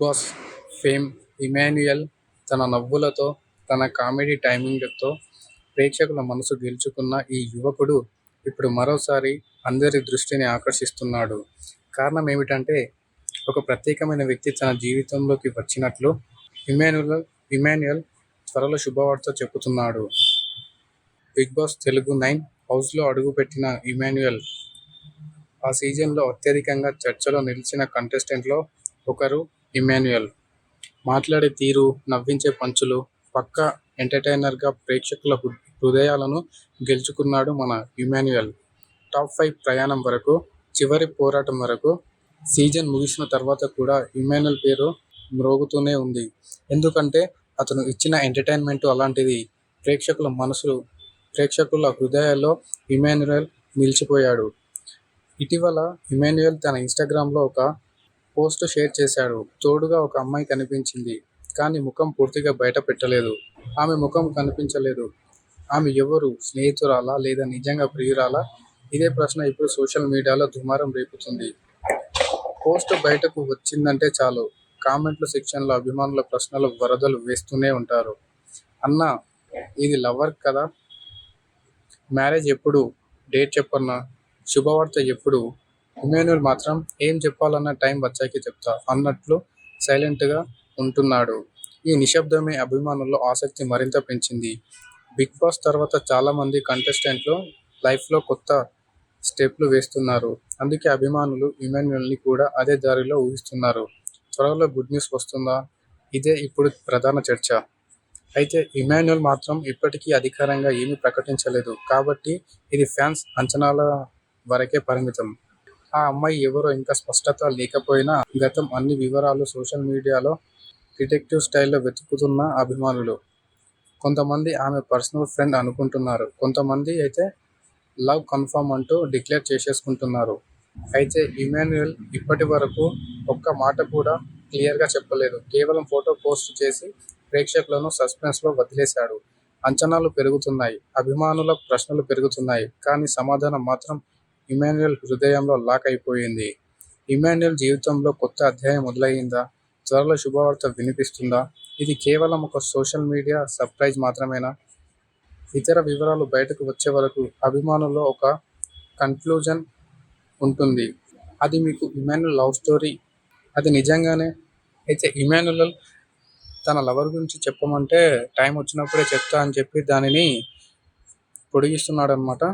Boss fame Emmanuel తన నవ్వులతో, తన కామెడీ టైమింగ్తో ప్రేక్షకుల మనసు గెలుచుకున్న ఈ యువకుడు ఇప్పుడు మరోసారి అందరి దృష్టిని ఆకర్షిస్తున్నాడు. కారణం ఏమిటంటే ఒక ప్రత్యేకమైన వ్యక్తి తన జీవితంలోకి వచ్చినట్లు ఇమాన్యుయల్ త్వరలో శుభవార్త చెబుతున్నాడు. 'బిగ్ బాస్ తెలుగు నైన్' హౌస్లో అడుగుపెట్టిన ఇమాన్యుయల్ ఆ సీజన్లో అత్యధికంగా చర్చలో నిలిచిన కంటెస్టెంట్లో ఒకరు ఇమాన్యుయల్. మాట్లాడే తీరు, నవ్వించే పంచులు పక్క ఎంటర్టైనర్గా ప్రేక్షకుల హృదయాలను గెలుచుకున్నాడు మన ఇమాన్యుయల్. టాప్ ఫైవ్ ప్రయాణం వరకు, చివరి పోరాటం వరకు సీజన్ ముగిసిన తర్వాత కూడా ఇమాన్యుయల్ పేరు మ్రోగుతూనే ఉంది. ఎందుకంటే అతను ఇచ్చిన ఎంటర్టైన్మెంట్ అలాంటిది. ప్రేక్షకుల మనసులు ప్రేక్షకుల హృదయాల్లో ఇమాన్యుయల్ నిలిచిపోయాడు. ఇటీవల ఇమాన్యుయల్ తన ఇన్స్టాగ్రామ్లో ఒక పోస్ట్ షేర్ చేశాడు. తోడుగా ఒక అమ్మాయి కనిపించింది. కానీ ముఖం పూర్తిగా బయట పెట్టలేదు. ఆమె ముఖం కనిపించలేదు. ఆమె ఎవరు? స్నేహితురాలా? లేదా నిజంగా ప్రియురాలా? ఇదే ప్రశ్న ఇప్పుడు సోషల్ మీడియాలో దుమారం రేపుతుంది పోస్ట్ బయటకు వచ్చిందంటే చాలు కామెంట్లు సెక్షన్లో అభిమానుల ప్రశ్నలు వరదలు వేస్తూనే ఉంటారు. అన్నా ఇది లవర్ కదా? మ్యారేజ్ ఎప్పుడు? డేట్ చెప్పన్నా? శుభవార్త ఎప్పుడు? ఇమాన్యుయల్ మాత్రం ఏం చెప్పాలన్న టైం వచ్చాకే చెప్తా అన్నట్లు సైలెంట్గా ఉంటున్నాడు. ఈ నిశ్శబ్దమే అభిమానుల్లో ఆసక్తి మరింత పెంచింది. బిగ్ బాస్ తర్వాత చాలా మంది కంటెస్టెంట్లు లైఫ్లో కొత్త స్టెప్లు వేస్తున్నారు. అందుకే అభిమానులు ఇమాన్యుల్ని కూడా అదే దారిలో ఊహిస్తున్నారు. త్వరలో గుడ్ న్యూస్ వస్తుందా? ఇదే ఇప్పుడు ప్రధాన చర్చ. అయితే ఇమాన్యుల్ మాత్రం ఇప్పటికీ అధికారంగా ఏమీ ప్రకటించలేదు కాబట్టి ఇది ఫ్యాన్స్ అంచనాల వరకే పరిమితం. ఆ అమ్మాయి ఎవరో ఇంకా స్పష్టత లేకపోయినా గతం అన్ని వివరాలు సోషల్ మీడియాలో డిటెక్టివ్ స్టైల్లో వెతుకుతున్న అభిమానులు. కొంతమంది ఆమె పర్సనల్ ఫ్రెండ్ అనుకుంటున్నారు. కొంతమంది అయితే లవ్ కన్ఫర్మ్ అంటూ డిక్లేర్ చేసేసుకుంటున్నారు. అయితే ఇమాన్యుయల్ ఇప్పటి వరకు ఒక్క మాట కూడా క్లియర్గా చెప్పలేదు. కేవలం ఫోటో పోస్ట్ చేసి ప్రేక్షకులను సస్పెన్స్లో వదిలేశాడు. అంచనాలు పెరుగుతున్నాయి. అభిమానుల ప్రశ్నలు పెరుగుతున్నాయి. కానీ సమాధానం మాత్రం ఇమాన్యుయల్ హృదయంలో లాక్ అయిపోయింది. ఇమాన్యుయల్ జీవితంలో కొత్త అధ్యాయం మొదలయ్యిందా? త్వరలో శుభవార్త వినిపిస్తుందా? ఇది కేవలం ఒక సోషల్ మీడియా సర్ప్రైజ్ మాత్రమేనా? ఇతర వివరాలు బయటకు వచ్చే వరకు అభిమానుల్లో ఒక కన్క్లూజన్ ఉంటుంది. అది మీకు ఇమాన్యుల్ లవ్ స్టోరీ అది నిజంగానే? అయితే ఇమాన్యుల్ తన లవర్ గురించి చెప్పమంటే టైం వచ్చినప్పుడే చెప్తా అని చెప్పి దానిని పొడిగిస్తున్నాడన్నమాట.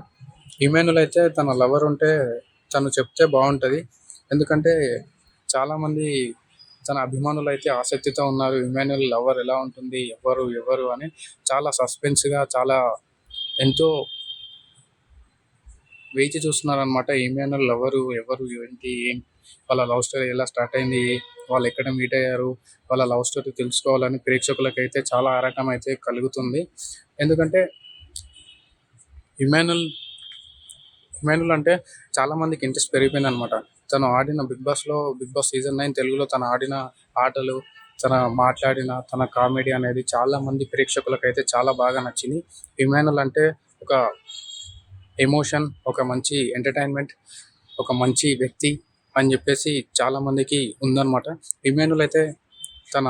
ఇమాన్యుయల్ అయితే తన లవర్ ఉంటే తను చెప్తే బాగుంటుంది ఎందుకంటే చాలామంది తన అభిమానులు అయితే ఆసక్తితో ఉన్నారు. ఇమాన్యుయల్ లవర్ ఎలా ఉంటుంది? ఎవరు? ఎవరు? అని చాలా సస్పెన్స్గా చాలా ఎంతో వేచి చూస్తున్నారనమాట ఇమాన్యుయల్ లవర్ ఎవరు? ఏంటి? వాళ్ళ లవ్ స్టోరీ ఎలా స్టార్ట్ అయింది? వాళ్ళు ఎక్కడ మీట్ అయ్యారు? వాళ్ళ లవ్ స్టోరీ తెలుసుకోవాలని ప్రేక్షకులకైతే చాలా ఆరాటం అయితే కలుగుతుంది. ఎందుకంటే ఇమాన్యుయల్ ఇమాన్యుయల్ అంటే చాలా మందికి ఇంట్రెస్ట్ పెరిగిపోయిందన్నమాట. తను ఆడిన బిగ్ బాస్‌లో 'బిగ్ బాస్ సీజన్ నైన్' తెలుగులో తను ఆడిన ఆటలు, తన మాట్లాడిన తన కామెడీ అనేది చాలా మంది ప్రేక్షకులకైతే చాలా బాగా నచ్చింది. ఇమాన్యుయల్ అంటే ఒక ఎమోషన్, ఒక మంచి ఎంటర్టైన్మెంట్, ఒక మంచి వ్యక్తి అని చెప్పేసి చాలా మందికి ఉందన్నమాట. ఇమానుల్ అయితే తన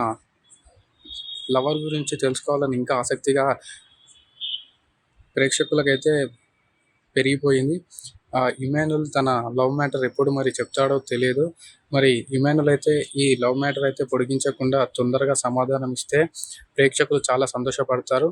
లవర్ గురించి తెలుసుకోవాలని ఇంకా ఆసక్తిగా ప్రేక్షకులకైతే పెరిగిపోయింది. ఇమానుల్ తన లవ్ మ్యాటర్ ఎప్పుడు మరి చెప్తాడో తెలియదు. మరి ఇమానుల్ అయితే ఈ లవ్ మ్యాటర్ అయితే పొడిగించకుండా తొందరగా సమాధానం ఇస్తే ప్రేక్షకులు చాలా సంతోషపడతారు.